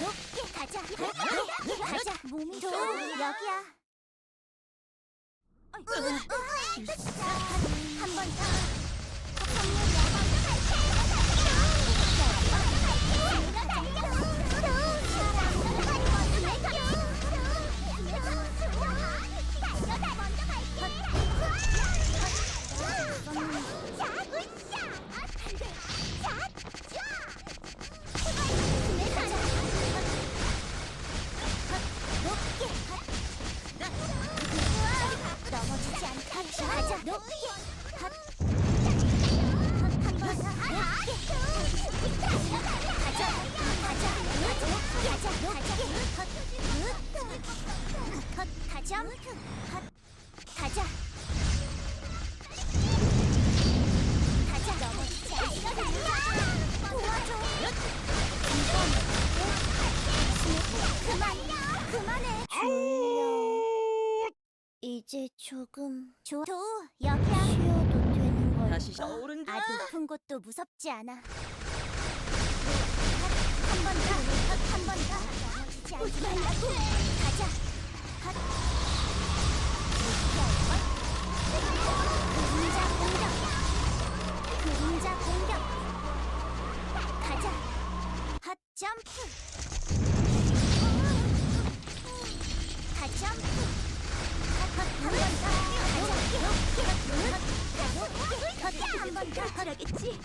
높게 가자. 가자. 몸이 좋아. 여기야. 한 번 더. 가자 헛 가자. 가자. 넘어지지 않게 도와줘. 그만 그만해 이제 조금 조 도, 여기야 쉬어도 되는 걸까? 다시 샤오른다. 아 높은 곳도 무섭지 않아. 한번 더, 한번더 그러겠지.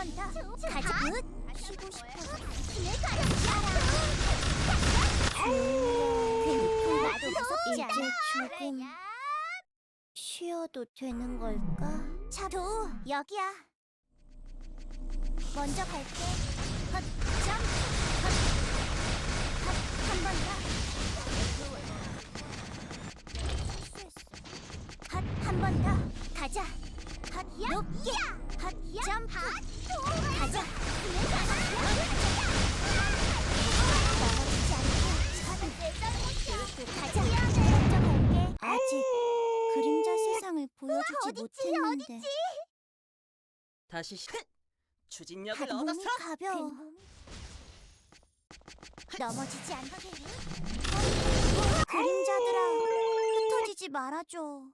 가자. 가자. 쉬고 싶어. 가려. 쉬어도 되는 걸까? 차도 여기야. 먼저 갈게. 헛 점프. 헛. 헛. 한번 더. 헛. 한 번 더. 가자. 헛. 높게. 헛. 점프. 가자. 보여주지 못 했는데. 다시 시 추진력을 가- 몸이 얻었어. 가벼워. 넘어지지 않게. 그림자들아, 흩어지지 말아줘.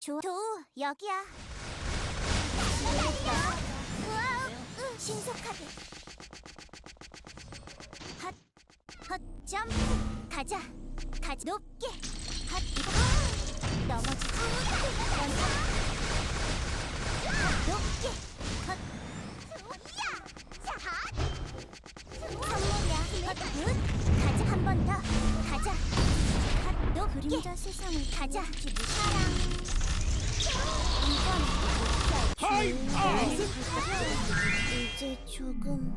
조, 도, 여기야. 우와, 으, 신속하게. 핫, 헛, 점프. 가자. 가자. 높게. 핫, 넘어지지. 높게. 헛. 선물이야. 헛. 굿. 가자. 한 번 더. 가자. 헛. 높게. 그림자 세상을 가자. 사랑. 이건 하이파이브! 이제 조금